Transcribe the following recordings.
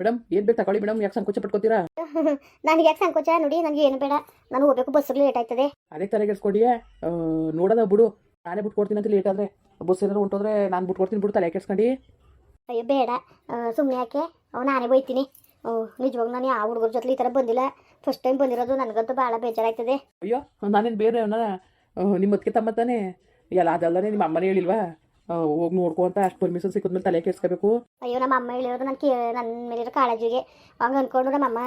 Madam ಏನು ಬೇಕು ತಗೊಳ್ಳಿ ಮೇಡಮ್ ಯಾಕೆ ಸಂಕೋಚ ಪಟ್ಕೋತೀರಾ? ನನಗೆ ಯಾಕೆ ಸಂಕೋಚ? ನೋಡಿ ನನಗೆ ಏನು ಬೇಡ. ನಾನು ಹೋಗ್ಬೇಕು ಬಸ್ಸಲ್ಲಿ ಲೇಟ್ ಆಯ್ತದೆ. ಅದೇ ತಲೆಗೆಡ್ಸ್ಕೊಡಿ ನೋಡೋದ ಬಿಡು. ನಾನೇ ಬಿಟ್ಟು ಕೊಡ್ತೀನಿ ಅಂತ ಲೇಟ್ ಆದರೆ. ಬಸ್ ಏನಾದ್ರು ಹೊಂಟೋದ್ರೆ ನಾನು ಬಿಟ್ಟು ಕೊಡ್ತೀನಿ ಬಿಡು ತಲೆ ಕೆಡ್ಸ್ಕೊಂಡು. ಅಯ್ಯೋ ಬೇಡ. ಸುಮ್ಮನೆ ಯಾಕೆ? ನಾನೇ ಬೈತೀನಿ. ನಿಜವಾಗ ನಾನು ಯಾವ ಹುಡುಗರ ಜೊತೆ ಈ ಥರ ಬಂದಿಲ್ಲ. ಫಸ್ಟ್ ಟೈಮ್ ಬಂದಿರೋದು ನನಗಂತೂ ಭಾಳ ಬೇಜಾರಾಯ್ತದೆ. ಅಯ್ಯೋ ನಾನೇನು ಬೇರೆ ನಿಮ್ಮ ಅದಕ್ಕೆ ತಮ್ಮ ತಾನೇ? ಎಲ್ಲ ಅದಲ್ಲದೆ ನಿಮ್ಮ ಅಮ್ಮನೇ ಹೇಳಿಲ್ವಾ? ಹೋಗಿ ನೋಡ್ಕೊ ಅಂತ ಅಷ್ಟು ಪರ್ಮಿಷನ್ ಸಿಕ್ಕಿದ್ಮೇಲೆ ತಲೆ ಕೆಡ್ಸ್ಕೋಬೇಕು. ಅಯ್ಯೋ ನಮ್ಮ ಅಮ್ಮ ಹೇಳಿರೋದು ನನ್ನ ಕೇ ನನ್ನ ಮೇಲಿರೋ ಕಾಳಜಿಗೆ. ಹಂಗೆ ಅಂದ್ಕೊಂಡು ನಮ್ಮ ಅಮ್ಮ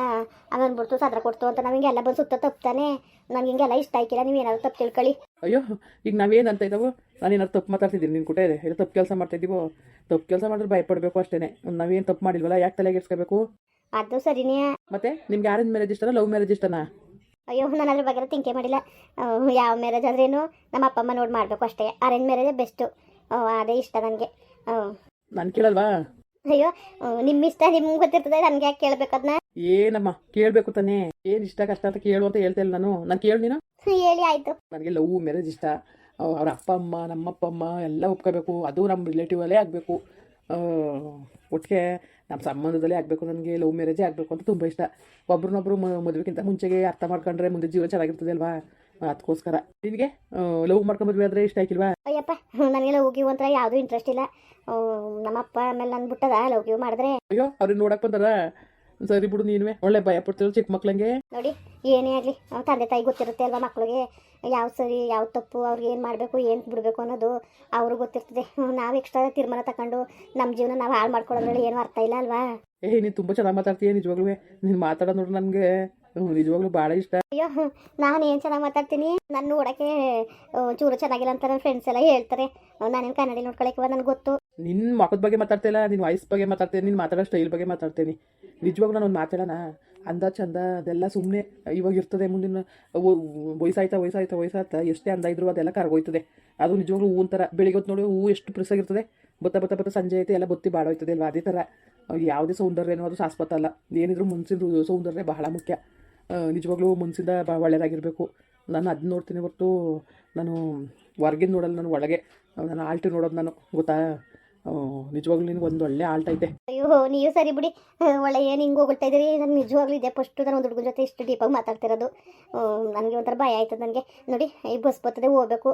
ಹಂಗೆ ಅಂದ್ಬಿಡ್ತು ಸದ್ರ ಕೊಡ್ತು ಅಂತ ನಾವು ಹಿಂಗೆಲ್ಲ ಬಂದು ಸುತ್ತ ತಪ್ತಾನೆ. ನನಗೆ ಹಿಂಗೆಲ್ಲ ಇಷ್ಟ ಆಯ್ಕಿಲ್ಲ ನೀವು ಏನಾದ್ರು ತಪ್ಪು ತಿಳ್ಕೊಳ್ಳಿ. ಅಯ್ಯೋ ಈಗ ನಾವೇನು ಅಂತ ಇದ್ದಾವೋ ನಾನು ಏನಾದ್ರು ತಪ್ಪು ಮಾತಾಡ್ತಿದ್ದೀನಿ ನಿನ್ನ ಕುಟೆ ಇಲ್ಲ ತಪ್ಪು ಕೆಲಸ ಮಾಡ್ತಿದ್ದೀವೋ? ತಪ್ಪು ಕೆಲಸ ಮಾಡಿದ್ರೆ ಭಯಪಡಬೇಕು ಅಷ್ಟೇ ನಾವೇನು ತಪ್ಪು ಮಾಡಿಲ್ವಲ್ಲ ಯಾಕೆ ತಲೆ ಕೆಡ್ಸ್ಕೋಬೇಕು? ಅದು ಸರಿನೇ. ಮತ್ತೆ ನಿಮ್ಗೆ ಯಾರ ಮ್ಯಾರೇಜ್ ಇಷ್ಟನ ಲವ್ ಮ್ಯಾರೇಜ್ ಇಷ್ಟನಾ? ಅಯ್ಯೋ ನಾನು ಅದ್ರ ಬಗ್ಗೆ ತಿಂಕೆ ಮಾಡಿಲ್ಲ. ಯಾವ ಮ್ಯಾರೇಜ್ ಆದ್ರೇನು ನಮ್ಮ ಅಪ್ಪ ಅಮ್ಮ ನೋಡಿ ಮಾಡಬೇಕು ಅಷ್ಟೇ. ಅರೇಂಜ್ ಮ್ಯಾರೇಜೇ ಬೆಸ್ಟು ಅದೇ ಇಷ್ಟ ನನಗೆ. ನಾನು ಕೇಳಲ್ವಾ? ಅಯ್ಯೋ ನಿಮ್ ನಿಮ್ಮ ಇಷ್ಟ ನಿಮ್ಗೆ ಗೊತ್ತಿರ್ತದೆ ನನಗೆ ಯಾಕೆ ಕೇಳ್ಬೇಕದ್ನ ಏನಮ್ಮ ಕೇಳಬೇಕು ತಾನೇ. ಏನ್ ಇಷ್ಟ ಕಷ್ಟ ಅಂತ ಕೇಳು ಅಂತ ಹೇಳ್ತಾ ಇಲ್ಲ ನಾನು. ನಾನು ಕೇಳು ನೀನು? ಹೇಳಿ ಆಯ್ತು. ನನಗೆ ಲವ್ ಮ್ಯಾರೇಜ್ ಇಷ್ಟ. ಅವ್ರ ಅಪ್ಪ ಅಮ್ಮ ನಮ್ಮಪ್ಪ ಅಮ್ಮ ಎಲ್ಲ ಒಪ್ಕೋಬೇಕು. ಅದು ನಮ್ಮ ರಿಲೇಟಿವಲ್ಲೇ ಆಗಬೇಕು. ಒಟ್ಟಿಗೆ ನಮ್ಮ ಸಂಬಂಧದಲ್ಲೇ ಆಗಬೇಕು ನನಗೆ. ಲವ್ ಮ್ಯಾರೇಜೇ ಆಗಬೇಕು ಅಂತ ತುಂಬ ಇಷ್ಟ. ಒಬ್ರನ್ನೊಬ್ರು ಮದುವೆಗಿಂತ ಮುಂಚೆಗೆ ಅರ್ಥ ಮಾಡ್ಕೊಂಡ್ರೆ ಮುಂದೆ ಜೀವನ ಚೆನ್ನಾಗಿರ್ತದೆ ಅಲ್ವಾ? ಅದಕ್ಕೋಸ್ಕರ. ನಿನಗೆ? ಲವ್ ಮಾಡ್ಕೊಂಡು ಮದುವೆ ಆದರೆ ಇಷ್ಟ ಆಯ್ತಿಲ್ವಾ ಅಯ್ಯಪ್ಪ ನನಗೆ ಹೋಗಿ ಅಂತ ಯಾವ್ದು ಇಂಟ್ರೆಸ್ಟ್ ಇಲ್ಲ. ನಮ್ಮಪ್ಪ ಆಮೇಲೆ ನನ್ನ ಬಿಟ್ಟದ ಲವ್ಗಿವ್ ಮಾಡಿದ್ರೆ. ಅಯ್ಯೋ ಅವ್ರಿಗೆ ನೋಡಕ್ ಬಂದಾರ ಸರಿ ಬಿಡು ನೀನುವೆ. ಒಳ್ಳೆ ಭಯ ಪಡ್ತಿರೋ ಚಿಕ್ಕ ಮಕ್ಳಂಗೆ ನೋಡಿ ಏನೇ ಆಗಲಿ ತಂದೆ ತಾಯಿ ಗೊತ್ತಿರುತ್ತೆ ಅಲ್ವಾ ಮಕ್ಳಿಗೆ? ಯಾವ ಸರಿ ಯಾವ ತಪ್ಪು ಅವ್ರಿಗೆ ಏನು ಮಾಡಬೇಕು ಏನು ಬಿಡಬೇಕು ಅನ್ನೋದು ಅವ್ರಿಗೆ ಗೊತ್ತಿರ್ತದೆ. ನಾವು ಎಕ್ಸ್ಟ್ರಾ ತೀರ್ಮಾನ ತಕೊಂಡು ನಮ್ಮ ಜೀವನ ನಾವು ಹಾಳು ಮಾಡ್ಕೊಳ್ಳೋದ್ರಲ್ಲಿ ಏನು ಅರ್ಥ ಇಲ್ಲ ಅಲ್ವಾ? ಏ ನೀನು ತುಂಬಾ ಚೆನ್ನಾಗಿ ಮಾತಾಡ್ತೀಯ ನಿಜವಾಗ್ಲೂ ನೀನ್ ಮಾತಾಡೋದು ನೋಡ್ರಿ ನನಗೆ. ನಿಜವಾಗ್ಲೂ ಬಹಳ ಇಷ್ಟ. ಅಯ್ಯೋ, ನಾನು ಏನು ಚೆನ್ನಾಗಿ ಮಾತಾಡ್ತೀನಿ? ನನ್ನ ನೋಡೋಕ್ಕೆ ಚೂರು ಚೆನ್ನಾಗಿಲ್ಲ ಅಂತ ನನ್ನ ಫ್ರೆಂಡ್ಸ್ ಎಲ್ಲ ಹೇಳ್ತಾರೆ. ನಾನೇನು ಕನ್ನಡ ನೋಡ್ಕೊಳಕ್ಕೆ ನನಗೆ ಗೊತ್ತು. ನಿನ್ನ ಮಕ್ಕದ ಬಗ್ಗೆ ಮಾತಾಡ್ತಿಲ್ಲ ನಿನ್ನ ವಾಯ್ಸ್ ಬಗ್ಗೆ ಮಾತಾಡ್ತೀನಿ ನಿನ್ನ ಮಾತಾಡೋ ಸ್ಟೈಲ್ ಬಗ್ಗೆ ಮಾತಾಡ್ತೀನಿ. ನಿಜವಾಗ್ಲೂ ನಾನು ಒಂದು ಮಾತಾಡೋಣ ಅಂದ ಚಂದ, ಅದೆಲ್ಲ ಸುಮ್ಮನೆ ಇವಾಗ ಇರ್ತದೆ ಮುಂದಿನ ವಯಸ್ಸಾಯ್ತಾ ವಯಸ್ಸಾಯ್ತಾ ವಯಸ್ಸಾಯ್ತಾ, ಎಷ್ಟೇ ಅಂದ ಇದ್ರು ಅದೆಲ್ಲ ಕರ್ಗೋಯ್ತದೆ. ಅದು ನಿಜವಾಗ್ಲೂ ಹೂವು ಥರ ಬೆಳಿಗ್ಗೆ ಹೊತ್ತು ನೋಡಿ ಹೂವು ಎಷ್ಟು ಪ್ರಿಸಾಗಿರ್ತದೆ. ಬತ್ತ ಬತ್ತ ಬತ್ತ, ಸಂಜೆ ಐತೆ ಎಲ್ಲ ಬತ್ತಿ ಬಾಡೋಯ್ತದೆ ಅಲ್ವಾ? ಅದೇ ಥರ ಯಾವುದೇ ಸೌಂದರ್ಯನೋ ಅದು ಶಾಶ್ವತ ಅಲ್ಲ. ಏನಿದ್ರು ಮುನ್ಸಿದ್ರು ಸೌಂದರ್ಯ ಬಹಳ ಮುಖ್ಯ. ನಿಜವಾಗ್ಲೂ ಮನಸ್ಸಿಂದ ಭಾಳ ಒಳ್ಳೆಯದಾಗಿರಬೇಕು ನಾನು ಅದನ್ನ ನೋಡ್ತೀನಿ ಹೊರತು ನಾನು ಹೊರ್ಗಿನ ನೋಡಲ್ಲ ನಾನು ಒಳಗೆ. ನಾನು ಆಲ್ಟ್ ನೋಡೋದು ನಾನು ಗೊತ್ತಾ? ನಿಜವಾಗ್ಲೂ ನಿನಗೆ ಒಂದು ಒಳ್ಳೆ ಆಲ್ಟ್ ಐತೆ. ಅಯ್ಯೋ ನೀವು ಸರಿ ಬಿಡಿ. ಒಳ್ಳೆ ಏನು ಹಿಂಗೆ ಹೋಗ್ತಾ ಇದ್ದೀರಿ? ನಾನು ನಿಜವಾಗ್ಲೂ ಇದೆ ಫಸ್ಟ್ ನಾನು ಒಂದು ಹುಡುಗನ ಜೊತೆ ಇಷ್ಟು ಡೀಪಾಗಿ ಮಾತಾಡ್ತಿರೋದು ನನಗೆ ಒಂಥರ ಭಯ ಆಯ್ತದೆ ನನಗೆ ನೋಡಿ ಈ ಬಸ್ ಬರ್ತದೆ ಹೋಗ್ಬೇಕು.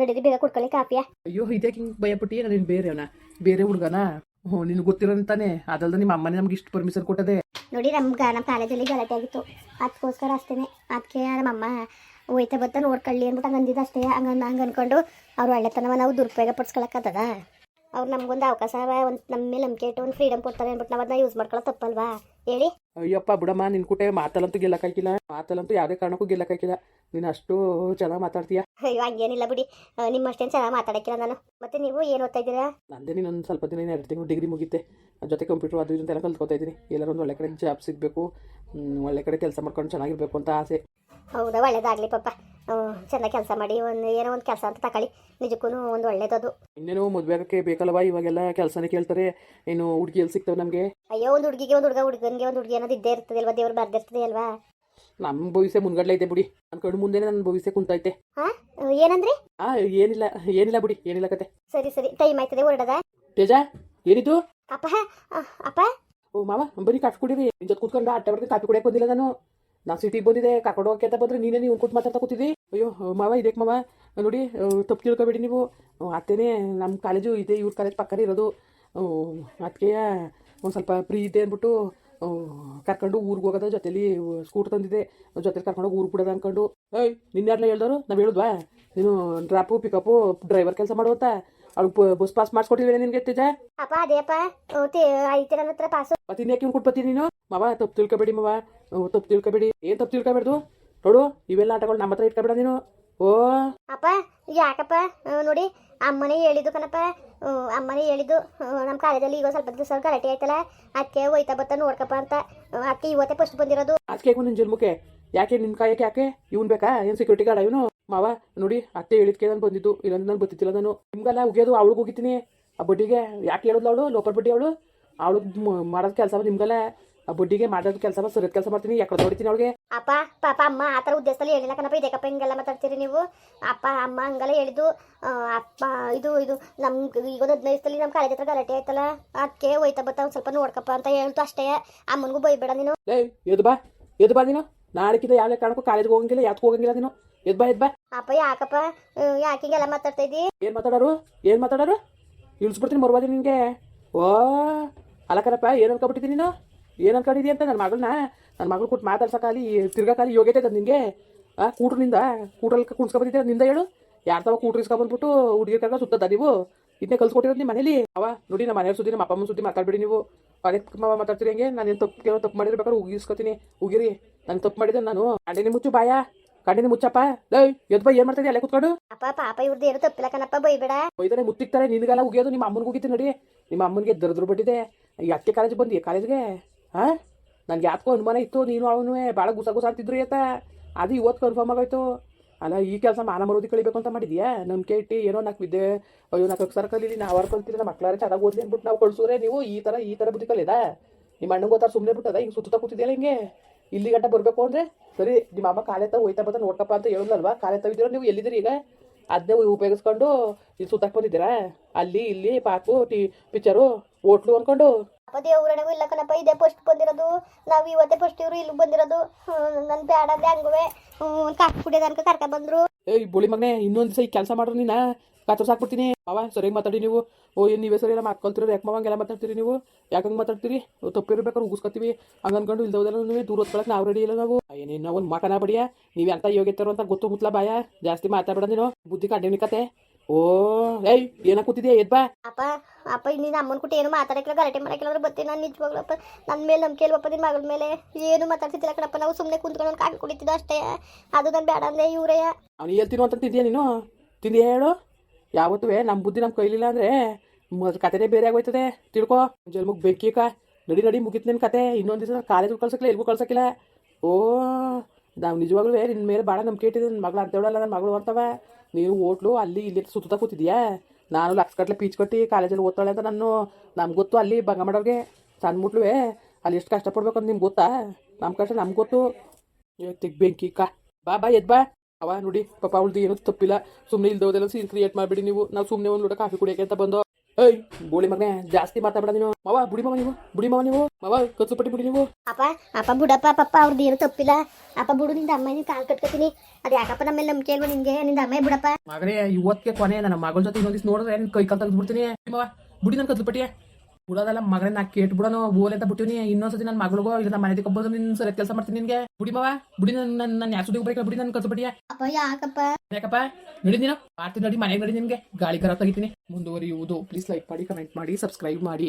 ನಡೀರಿ ಬೇಗ ಕೊಡ್ಕೊಳ್ಳಿ ಕಾಫಿಯಾ. ಅಯ್ಯೋ ಇದಕ್ಕೆ ಹಿಂಗೆ ಭಯಪಟ್ಟಿ ನಾನು ನೀನು ಬೇರೆ ಅವನ ಬೇರೆ ಹುಡುಗನ. ಹ್ಞೂ ನಿನ್ಗೆ ಗೊತ್ತಿರೋಂತಾನೆ ಅದಲ್ದ ನಿಮ್ಮ ಅಮ್ಮನೇ ನಮ್ಗೆ ಇಷ್ಟು ಪರ್ಮಿಷನ್ ಕೊಟ್ಟದೆ. ನೋಡಿ ನಮ್ಗೆ ನಮ್ಮ ಕಾಲೇಜಲ್ಲಿ ಗಲಾಟೆ ಆಗಿತ್ತು. ಅದಕ್ಕೋಸ್ಕರ ಅಷ್ಟೇನೆ. ಅದಕ್ಕೆ ನಮ್ಮಮ್ಮ ಹೋಯ್ತಾ ಬರ್ತಾ ನೋಡ್ಕೊಳ್ಳಿ ಅಂದ್ಬಿಟ್ಟು ಹಂಗೆ ಅಂದಿದ್ದು ಅಷ್ಟೇ ಹಂಗ ಹಂಗೆ ಅನ್ಕೊಂಡು ಅವ್ರು ಒಳ್ಳೆತನವ ನಾವು ದುರುಪಯೋಗ ಪಡಿಸ್ಕೊಳಕ್ಕತ್ತದ ಅವ್ರು ನಮ್ಗೊಂದು ಅವಕಾಶ ಒಂದು ನಮ್ಮ ಮೇಲೆ ನಂಬಿಕೆ ಇಟ್ಟು ಒಂದು ಫ್ರೀಡಮ್ ಕೊಡ್ತಾರೆ ಅಂದ್ಬಿಟ್ಟು ನಾವು ಅದನ್ನ ಯೂಸ್ ಮಾಡ್ಕೊಳ್ಳೋ ತಪ್ಪಲ್ವಾ? ಹೇಳಿ. ಅಯ್ಯಪ್ಪ ಬಿಡಮ್ಮ ನಿನ್ನ ಕುಟೆ ಮಾತಲ್ಲಂತೂ ಗೆಲ್ಲಕ್ಕಾಗಿಲ್ಲ ಮಾತಲ್ಲಂತೂ ಯಾವುದೇ ಕಾರಣಕ್ಕೂ ಗೆಲ್ಲಕ್ಕಾಗಿಲ್ಲ ನೀನು ಅಷ್ಟು ಚೆನ್ನಾಗಿ ಮಾತಾಡ್ತೀಯ? ಅಯ್ಯೋ ಹಂಗೇನಿಲ್ಲ ಬಿಡಿ. ನಿಮ್ಮ ನಿಮ್ಮಷ್ಟೇನು ಚೆನ್ನಾಗಿ ಮಾತಾಡಕ್ಕಿಲ್ಲ ನಾನು. ಮತ್ತೆ ನೀವು ಏನು ಓದ್ತಾ ಇದ್ದೀರಾ? ನಂದೇ ಒಂದು ಸ್ವಲ್ಪ ದಿನ ಎರಡು ತಿಂಗಳು ಡಿಗ್ರಿ ಮುಗಿತೆ ಜೊತೆ ಕಂಪ್ಯೂಟರ್ ಅದು ಇದು ಅಂತೆಲ್ಲ ಕಲ್ತ್ಕೊತಾ ಇದ್ದೀನಿ. ಎಲ್ಲರೂ ಒಂದು ಒಳ್ಳೆ ಕಡೆ ಜಾಬ್ ಸಿಗಬೇಕು ಒಳ್ಳೆ ಕಡೆ ಕೆಲಸ ಮಾಡ್ಕೊಂಡು ಚೆನ್ನಾಗಿರ್ಬೇಕು ಅಂತ ಆಸೆ. ಹೌದಾ ಒಳ್ಳೇದಾಗಲಿ ಪಾಪ. ಚೆನ್ನಾಗಿ ಕೆಲಸ ಮಾಡಿ ಒಂದು ಏನೋ ಒಂದು ಕೆಲಸ ಅಂತ ತಗೊಳ್ಳಿ ನಿಜಕ್ಕೂ ಒಂದು ಒಳ್ಳೇದದು. ಇನ್ನೇನು ಮದುವೆ ಆಗಕ್ಕೆ ಬೇಕಲ್ವಾ? ಇವಾಗೆಲ್ಲ ಕೆಲಸನೇ ಕೇಳ್ತಾರೆ. ಏನು ಹುಡುಗಿ ಎಲ್ಲಿ ಸಿಗ್ತವೆ ನಮಗೆ? ಅಯ್ಯೋ ಒಂದು ಹುಡುಗಿಗೆ ಒಂದು ಹುಡುಗ ಹುಡುಗನಿಗೆ ಒಂದು ಹುಡುಗಿ ಅನ್ನೋದು ಇದ್ದೇ ಇರ್ತದೆ ಅಲ್ವಾ? ದೇವ್ರು ಬರ್ದಿರ್ತದೆ ಅಲ್ವಾ? ನಮ್ಮ ಭವಿಷ್ಯ ಮುಂದಗಡೆ ಐತೆ ಬಿಡಿ. ನನ್ನ ಕಣ್ಣು ಮುಂದೆ ನನ್ನ ಭವಿಷ್ಯ ಕುಂತೈತೆ. ಹಾ ಏನಂದ್ರಿ? ಆ ಏನಿಲ್ಲ ಏನಿಲ್ಲ ಬಿಡಿ ಏನಿಲ್ಲ ಕತೆ. ಸರಿ ಸರಿ. ಟೈಮ್ ಆಯ್ತದೆ ಹೊರಡದ. ತೇಜ ಏನಿದು? ಅಪ್ಪ ಅಪ್ಪ? ಓ ಮಾವ ಬರೀ ಕಾಫಿ ಕುಡೀರಿ. ನಿನ್ ಜೊತೆ ಕೂತ್ಕೊಂಡು ಆಟ ಬರ್ತೀನಿ ಕಾಫಿ ಕುಡಿಯಕ್ಕೆ ಬಂದಿಲ್ಲ ನಾನು. ನಾನು ಸಿಟಿಗೆ ಬಂದಿದೆ ಕರ್ಕೊಂಡು ಹೋಗಕ್ಕೆ ಅಂತ ಬಂದ್ರೆ ನೀನೇ ನೀವು ಕೂತು ಮಾತಾಡ್ತಾ ಕೂತಿದ್ದಿ? ಅಯ್ಯೋ ಮಾವ, ಇದೇಕ್ ಮಾವ? ನೋಡಿ ತಪ್ಪು ತಿಳ್ಕೊಬೇಡಿ ನೀವು. ಅತ್ತೇನೆ ನಮ್ಮ ಕಾಲೇಜು ಇದೆ, ಇವ್ರ ಕಾಲೇಜ್ ಪಕ್ಕನೇ ಇರೋದು. ಅದಕ್ಕೆ ಒಂದು ಸ್ವಲ್ಪ ಫ್ರೀ ಇದೆ ಅಂದ್ಬಿಟ್ಟು ಕರ್ಕೊಂಡು ಊರಿಗೆ ಹೋಗೋದ, ಜೊತೆಲಿ ಸ್ಕೂಟರ್ ತಂದಿದೆ ಜೊತೆಲಿ ಕರ್ಕೊಂಡು ಊರಿಗೆ ಬಿಡೋದು ಅಂದ್ಕೊಂಡು ಏಯ್ ನಿನ್ಯಾರಲ್ಲ ಹೇಳಿದವರು ನಾವು ಹೇಳಿದ್ವಾ? ನೀನು ಡ್ರಾಪು, ಪಿಕಪ್ಪು, ಡ್ರೈವರ್ ಕೆಲಸ ಮಾಡುವಂತ ಅವ್ಳಿಗೆ ಬಸ್ ಪಾಸ್ ಮಾಡಿಸ್ಕೊಟ್ಟಿಲ್ಲ ನಿನ್ಗೆ ತೇಜ ಅಪ್ಪ ಅದೇ ಅಪ್ಪ ಐತೆ ನನ್ನ ಹತ್ರ ಪಾಸು ಮತ್ತೆ ಇನ್ಯಾಕೆ ಇವ್ನು ಕೊಟ್ಬತ್ತೀನಿ ನೀನು? ಮಾವ ತಪ್ಪು ತಿಳ್ಕೊಬೇಡಿ ಮಾವ. ತಪ್ಪು ತಿಳ್ಕೊಬೇಡಿ. ಏನ್ ತಪ್ಪು ತಿಳ್ಕೊಬೇಡ್ದು? ನೋಡು ಇವೆಲ್ಲ ಆಟಗಳು ನಮ್ಮ ಹತ್ರ ಇಟ್ಕೊಬೇಡ ನೀನು. ಓ. ಅಪ್ಪ ಯಾಕಪ್ಪ? ನೋಡಿ ಅಮ್ಮನೇ ಹೇಳಿದ್ದು ಕಣಪ್ಪ. ಅಮ್ಮನೇ ಹೇಳಿದ್ದು. ನಮ್ಮ ಕಾಲೇಜಲ್ಲಿ ಈಗ ಸ್ವಲ್ಪ ದಿವಸ ಗಲಾಟೆ ಆಯ್ತಲ್ಲ ಅದಕ್ಕೆ ಹೋಯ್ತಾ ಬತ್ತ ನೋಡ್ಕಪ್ಪ ಅಂತ. ಅದಕ್ಕೆ ಇವತ್ತೇ ಫಸ್ಟ್ ಬಂದಿರೋದು. ಅದಕ್ಕೆ ನಿನ್ನ ಜನ್ಮಕ್ಕೆ ಯಾಕೆ ನಿನ್ನ ಕಾಯಕ್ಕೆ ಯಾಕೆ? ಇವನ್ ಬೇಕಾ? ಏನು ಸೆಕ್ಯೂರಿಟಿ ಗಾರ್ಡ್ ಇವನು? ಮಾವ ನೋಡಿ ಅತ್ತೆ ಹೇಳಿದ್ಕೆ ನಾನು ಬಂದಿದ್ದು. ಇಲ್ಲಾಂದ್ರೆ ನಾನು ಗೊತ್ತಿತ್ತಿಲ್ಲ ನಾನು. ನಿಮ್ಗೆಲ್ಲ ಉಗಿಯೋದು ಅವಳಿಗೆ ಹೋಗಿದ್ದೀನಿ ಆ ಬಡ್ಡಿಗೆ ಯಾಕೆ ಹೇಳೋದು ಅವಳು? ಲೋಪರ್ ಬಡ್ಡಿ ಅವಳು? ಅವಳಿಗೆ ಮಾಡೋದು ಕೆಲಸ ನಿಮ್ಗೆಲ್ಲ. ಆ ಬಡ್ಡಿಗೆ ಮಾಡೋದು ಕೆಲಸ ಸುರತ್ ಕೆಲಸ ಮಾಡ್ತೀನಿ ಯಾಕೆ ನೋಡ್ತೀನಿ ಅವಳಿಗೆ. ಅಪ್ಪ ಪಾಪ ಅಮ್ಮ ಆ ಥರ ಉದ್ದೇಶದಲ್ಲಿ ಹೇಳಿಲ್ಲ ಕಣಪ್ಪ. ಇದಕ್ಕಪ್ಪ ಹಿಂಗೆಲ್ಲ ಮಾತಾಡ್ತೀರಿ ನೀವು? ಅಪ್ಪ ಅಮ್ಮ ಹಂಗೆಲ್ಲ ಹೇಳಿದ್ದು ಅಪ್ಪ ಇದು ಇದು ನಮ್ಗೆ ಈಗ ಒಂದು ಹದಿನೈದು ಸಲ ನಮ್ಮ ಕಾಲೇಜ್ ಹತ್ರ ಗಲಾಟೆ ಆಯ್ತಲ್ಲ? ಅದಕ್ಕೆ ಹೋಯ್ತಾ ಬತ್ತ ಒಂದು ಸ್ವಲ್ಪ ನೋಡ್ಕಪ್ಪ ಅಂತ ಹೇಳ್ತು ಅಷ್ಟೇ. ಅಮ್ಮನಿಗೂ ಬೈಬೇಡ ನೀನು. ಏಯ್ ಎದ್ ಬಾ ಎದು ಬಾ ನೀನು. ನಾಳೆಕಿಂತ ಯಾವ ಕಾರಣಕ್ಕೂ ಕಾಲೇಜ್ಗೆ ಹೋಗಂಗಿಲ್ಲ ಯಾತ್ ಹೋಗಂಗಿಲ್ಲ ನೀನು. ಎದ್ ಬಾ ಎದ್ ಬಾ. ಅಪ್ಪ ಯಾಕಪ್ಪ? ಯಾಕಿಂಗೆಲ್ಲ ಮಾತಾಡ್ತಾ ಇದ್ದಿ? ಏನು ಮಾತಾಡೋರು? ಏನು ಮಾತಾಡೋರು? ಇಳಿಸ್ಬಿಡ್ತೀನಿ ಮರ್ವಾದಿ ನಿನಗೆ. ಓ ಅಲಕರಪ್ಪ ಏನು ಅನ್ಕೊಬಿಟ್ಟಿದ್ದೀನಿ ನೀನು? ಏನು ಅನ್ಕೊಂಡಿದ್ದಿ ಅಂತ ನನ್ನ ಮಗಳನ್ನ? ನನ್ನ ಮಗಳು ಕೊಟ್ಟು ಮಾತಾಡ್ಸಕ್ಕಾಲಿ ತಿರ್ಗಾಕಾಲಿ ಯೋಗ್ಯತೆ ಅದು ನಿನಗೆ. ಆ ಕೂಟ್ರಿಂದ ಕೂಟ್ರಲ್ಲಿ ಕುಣ್ಸ್ಕೊಬಂದಿದ್ದೆ ನಿಂದ ಹೇಳು. ಯಾರ ತಾವ ಕೂಟ್ರು ಇಸ್ಕೊಬಂದ್ಬಿಟ್ಟು ಹುಡುಗಿ ಕರ್ಗ ಸುತ್ತದ ನೀವು? ಇದನ್ನೇ ಕಲ್ಸ್ಕೊಟ್ಟಿರೋದು ನಿಮ್ಮ ಮನೇಲಿ? ಅವ ನೋಡಿ ನಮ್ಮ ಮನೆಯವ್ರ ಸುದ್ದಿ ನಮ್ಮ ಅಪ್ಪ ಅಮ್ಮನ ಸುದ್ದಿ ಮಾತಾಡ್ಬಿಡಿ ನೀವು. ಅದೇ ಮಾವ ಮಾತಾಡ್ತೀರಿ ಹಂಗೆ? ನಾನು ಏನು ತಪ್ಪು ಕೇಳೋ ತಪ್ಪು ಮಾಡಿರ್ಬೇಕಾದ್ರೆ ಉಗಿಸ್ಕೊತೀನಿ. ಉಗಿರಿ. ನಾನು ತಪ್ಪು ಮಾಡಿದೆ ನಾನು ಕಣ್ಣಿನ ಮುಚ್ಚು ಬಾಯ? ಕಣ್ಣಿನ ಮುಚ್ಚಪ್ಪ? ಲೈ ಎದ್ ಬೈ ಏನು ಮಾಡ್ತಿದ್ದೆ ಅಲ್ಲೇ ಕುತ್ಕೊಂಡು? ಅಪ್ಪ ಪಾಪ ಇವ್ರದ್ದು ಏನು ತಪ್ಪಿಲ್ಲ ಕಣಪ್ಪ ಬೈಬೇಡ. ಒಯ್ದಾನೆ ಮುತ್ತಿಕ್ತಾರೆ ನಿನ್ಗೆಲ್ಲ ಉಗಿಯೋದು ನಿಮ್ಮ ಅಮ್ಮನಿಗೆ ಉಗಿತೀನಿ ನೋಡಿ. ನಿಮ್ಮ ಅಮ್ಮನಿಗೆ ದರ್ದ್ರು ಬಿಟ್ಟಿದೆ. ಯಾಕೆ ಕಾಲೇಜ್ ಬಂದಿ ಕಾಲೇಜ್ಗೆ? ಹಾ ನನ್ಗೆ ಯಾತ್ಕೋ ಅನುಮಾನ ಇತ್ತು ನೀನು ಅವನು ಭಾಳ ಗುಸ ಗುಸ ಅಂತಿದ್ರು ಏತ ಅದು ಇವತ್ತು ಕನ್ಫರ್ಮ್ ಆಗೋಯ್ತು. ಅಲ್ಲ ಈ ಕೆಲಸ ಮಾನ ಮರೋದಿ ಕಳಿಬೇಕು ಅಂತ ಮಾಡಿದ್ಯಾ? ನಂಬಿಕೆ ಇಟ್ಟು ಏನೋ ನಾಲ್ಕು ವಿದ್ಯೆ ಅಯ್ಯೋ ನಾಲ್ಕು ಅಕ್ಷರ ಕಲೀಲಿ ನಾ ಅವ್ರು ಕಲ್ತಿದ್ರೆ ಮಕ್ಕಳಾರೆ ಚೆನ್ನಾಗಿ ಓದ್ಲಿ ಅಂದ್ಬಿಟ್ಟು ನಾವು ಕಳ್ಸೋರೆ ನೀವು ಈ ಥರ ಈ ಥರ ಬುದ್ಧಿ ಕಲಿಯದ? ನಿಮ್ಮ ಅಣ್ಣಂಗೆ ಗೊತ್ತಾರ ಸುಮ್ಮನೆ ಬಿಟ್ಟದ? ಹಿಂಗೆ ಸುತ್ತ ಕೂತಿದ್ಯಲ್ಲ ಹಿಂಗೆ? ಇಲ್ಲಿ ಗಂಟ ಬರಬೇಕು ಅಂದರೆ ಸರಿ, ನಿಮ್ಮ ಅಮ್ಮ ಕಾಲೇ ತಾವು ಹೋಯ್ತಾ ಬರ್ತಾ ನೋಡ್ಕಪ್ಪ ಅಂತ ಹೇಳಿದ್ನಲ್ವಾ? ಕಾಲೇ ತೆಗಿದಿರೋ ನೀವು ಎಲ್ಲಿದ್ದೀರಿ ಈಗ? ಅದನ್ನೇ ಉಪಯೋಗಿಸ್ಕೊಂಡು ಇಲ್ಲಿ ಸುತ್ತಾಕ್ ಬಂದಿದ್ದೀರಾ? ಅಲ್ಲಿ, ಇಲ್ಲಿ, ಪಾಕು, ಟಿ ಪಿಕ್ಚರು ಹೋಟ್ಲು ಅನ್ಕೊಂಡು. ದೇವ್ರಣೆಗೂ ಇಲ್ಲ ಕಣಪ್ಪ, ಇದೇ ಫಸ್ಟ್ ಬಂದಿರೋದು. ನಾವು ಇವತ್ತೇ ಫಸ್ಟ್ ಇವರು ಇಲ್ಲಿ ಬಂದಿರೋದು. ನನ್ನ ಬ್ಯಾಡ ಹಂಗುವೆ. ಕಾಫಿ ಕರ್ಕ ಬಂದ್ರು. ಏಯ್ ಬೋಳಿ ಮಗನೇ ಇನ್ನೊಂದು ದಿವಸ ಈ ಕೆಲಸ ಮಾಡ್ರು ನೀನ. ಕಾತರ್ಸ್ ಹಾಕ್ಬಿಡ್ತೀನಿ ಅವ ಸರಿಯಾಗಿ ಮಾತಾಡಿ ನೀವು. ಓ ಏನು ನೀವೇ ಸರಿ ಎಲ್ಲ ಮಾತ್ಕೊಳ್ತಿರೋ ಯಾಕೆ ಮಾವಂಗೆಲ್ಲ ಮಾತಾಡ್ತೀರಿ ನೀವು? ಯಾಕಂಗೆ ಮಾತಾಡ್ತೀರಿ? ತಪ್ಪಿರ್ಬೇಕಾದ್ರೆ ಉಗಿಸ್ಕೊತೀವಿ. ಹಂಗೆ ಅನ್ಕೊಂಡು ಇಲ್ದೋದೆಲ್ಲ ನೀವು ದೂರ ಹೊತ್ಕೊಳಕ್ಕೆ ನಾವು ರೆಡಿ ಇಲ್ಲ ನಾವು. ಏನೇನು ಒಂದು ಮಾತನ ಬಡಿಯ? ನೀವು ಎಂತ ಯೋಗ್ಯತರು ಅಂತ ಗೊತ್ತು ಮುತ್ಲ ಬಾಯ? ಜಾಸ್ತಿ ಮಾತಾಡ್ಬೇಡ ನೀನು. ಬುದ್ಧಿ ಕಂಡಿನಿ ಕತೆ ಓ ಏಯ್ ಏನ ಕೂತಿದ್ಯಾ? ಎದ್ ಬಾ ಅಪ್ಪ ಅಪ್ಪ ನೀನು ಅಮ್ಮನ ಕುಟ್ಟಿ ಏನು ಮಾತಾಡಕ್ಕಿಲ್ಲ, ಗಲಾಟೆ ಮಾಡಕ್ಕಿಲ್ಲ ಅಂದ್ರೆ ಬರ್ತೀನಿ ನಾನು ನಿಜವಾಗ್ಲಪ್ಪ ನನ್ನ ಮೇಲೆ ನಂಬಿಕೆ ಇಲ್ವಪ್ಪ ನಿನ್ನ ಮಗಳ ಮೇಲೆ? ಏನು ಮಾತಾಡ್ತಿದ್ದಿಲ್ಲ ಕಣಪ್ಪ, ನಾವು ಸುಮ್ಮನೆ ಕುಂತ್ಕೊಂಡು ಕಾಫಿ ಕುಡಿತಿದ್ದು ಅಷ್ಟೇ. ಅದು ನಾನು ಬೇಡ ಅಂದ್ರೆ ಇವರೇ. ಅವ್ನು ಹೇಳ್ತೀನೋ ಅಂತ ತಿಂದ್ಯಾ ನೀನು? ತಿಂದು ಹೇಳು? ಯಾವತ್ತೂ ನಮ್ಮ ಬುದ್ಧಿ ನಮ್ಮ ಕೈಲಿಲ್ಲ ಅಂದರೆ ಕತೆನೇ ಬೇರೆ ಆಗೋಯ್ತದೆ. ತಿಳ್ಕೊ. ಜನ್ಮಕ್ಕೆ ಬೇಕೀಕ ನಡಿ ನಡಿ, ಮುಗಿತು ನಿನ್ನ ಕತೆ. ಇನ್ನೊಂದು ದಿವಸ ಕಾಲೇಜಿಗೆ ಕಳ್ಸಕ್ಕಿಲ್ಲ ಎಲ್ಗೂ ಕಳ್ಸಕ್ಕಿಲ್ಲ. ಓ, ನಾವು ನಿಜವಾಗ್ಲೂ ನಿನ್ನ ಮೇಲೆ ಭಾಳ ನಂಬಿಕೆ ಇಟ್ಟಿದ್ದೆ ನನ್ನ ಮಗಳು ಅಂತೇಳಲ್ಲ ನನ್ನ ಮಗಳು ಅಂತವ. ನೀನು ಹೋಟ್ಲು, ಅಲ್ಲಿ, ಇಲ್ಲಿ ಸುತ್ತ ಕೂತಿದ್ಯಾ? ನಾನು ಲಕ್ಷ ಗಟ್ಟಲೆ ಪೀಚ್ ಕೊಟ್ಟು ಕಾಲೇಜಲ್ಲಿ ಓದ್ತಾಳೆ ಅಂತ ನಾನು ನಮ್ಗೆ ಗೊತ್ತು, ಅಲ್ಲಿ ಭಂಗ ಮಾಡೋರಿಗೆ ಸಣ್ಣ ಮುಟ್ಲುವೆ ಅಲ್ಲಿ ಎಷ್ಟು ಕಷ್ಟಪಡ್ಬೇಕು ಅಂತ ನಿಮ್ಗೆ ಗೊತ್ತಾ? ನಮ್ಮ ಕಷ್ಟ, ನಮ್ಗೆ ಗೊತ್ತು. ತೆಗ್ ಬೆಂಕಿ ಕಾ. ಬಾ ಬಾ, ಎದ್ ಬಾ. ಅವ ನೋಡಿ, ಪಾಪ ಅವಳದು ಏನೂ ತಪ್ಪಿಲ್ಲ. ಸುಮ್ಮನೆ ಇಲ್ದೋದೆಲ್ಲ ಸೀನ್ ಕ್ರಿಯೇಟ್ ಮಾಡಿಬಿಡಿ ನೀವು. ನಾವು ಸುಮ್ಮನೆ ಒಂದು ಲೋಟ ಕಾಫಿ ಕುಡಿಯೋಕೆ ಅಂತ ಬಂದು, ಏಯ್, ಗೋಳಿ ಮಗನೇ, ಜಾಸ್ತಿ ಮಾತಾಡಬೇಡ ನೀನು. ಮಾವ, ಬುಡಿ ಮಾವ ನೀವು, ಬುಡಿ ಮಾವ ನೀವು. ಮಾವ ಕಚ್ಚು ಪಟ್ಟಿ ಬುಡಿ ನೀವು. ಅಪ್ಪ ಅಪ್ಪ, ಬುಡಪ್ಪ, ಪಪ್ಪ ಅವ್ರದ್ದು ಏನು ತಪ್ಪಿಲ್ಲ. ಅಪ್ಪ ಬಿಡು ನಿಂದ ಅಮ್ಮ ನೀನು ಕಾಲ್ ಕಟ್ಕೊತೀನಿ. ಅದ ಯಾಕಪ್ಪ ನಮ್ಮ ಮೇಲೆ ನಂಬಿಕೆ ಇಲ್ವಾ ನಿನಗೆ ನಿಂದ ಅಮ್ಮ ಬಿಡಪ್ಪ. ಮಗನೇ ಇವತ್ತಿಗೆ ಕೊನೆ ನನ್ನ ಮಗಳ ಜೊತೆ ಇನ್ನೊಂದಿಸ್ ನೋಡಿದ್ರೆ ನಿನ್ ಕೈ ಕಾಲು ಬಿಡ್ತೀನಿ ಬುಡಿ ನನ್ನ ಕಚ್ಚು ಪಟ್ಟಿಯೇ ಬಿಡೋದಲ್ಲ ಮಗನೇ ನಾ ಕೇಟ್ ಬಿಡೋನು ಓಲೆ ಅಂತ ಬಿಟ್ಟಿನಿ ಇನ್ನೊಂದ್ಸತಿ ನನ್ನ ಮಗಳಿಗೋ ಇಲ್ಲ ನಮ್ಮ ಮನೆ ಬಂದು ನಿನ್ ಸರಿ ಕೆಲಸ ಮಾಡ್ತೀನಿ ನಿನ್ಗೆ. ಬಿಡಿ ಮಾವ ಬಿಡಿ ನನ್ನ ನನ್ನ ಯಾರು ಸುಡಿಗೆ ಬಿಡಿ ಬುಡಿ ನನ್ನ ಪಟ್ಟಿಯ ಅಪ್ಪ ಯಾಕಪ್ಪ? ಯಾಕಪ್ಪ? ನಡಿ ನೀನು. ಮಾಡ್ತೀನಿ ನಡಿ ಮನೆಗೆ ನಡಿ ನಿನ್ಗೆ. ಗಾಳಿ ಕರ ತೆಗಿತೀನಿ. ಮುಂದುವರಿಯುವುದು. ಪ್ಲೀಸ್ ಲೈಕ್ ಮಾಡಿ ಕಮೆಂಟ್ ಮಾಡಿ ಸಬ್ಸ್ಕ್ರೈಬ್ ಮಾಡಿ.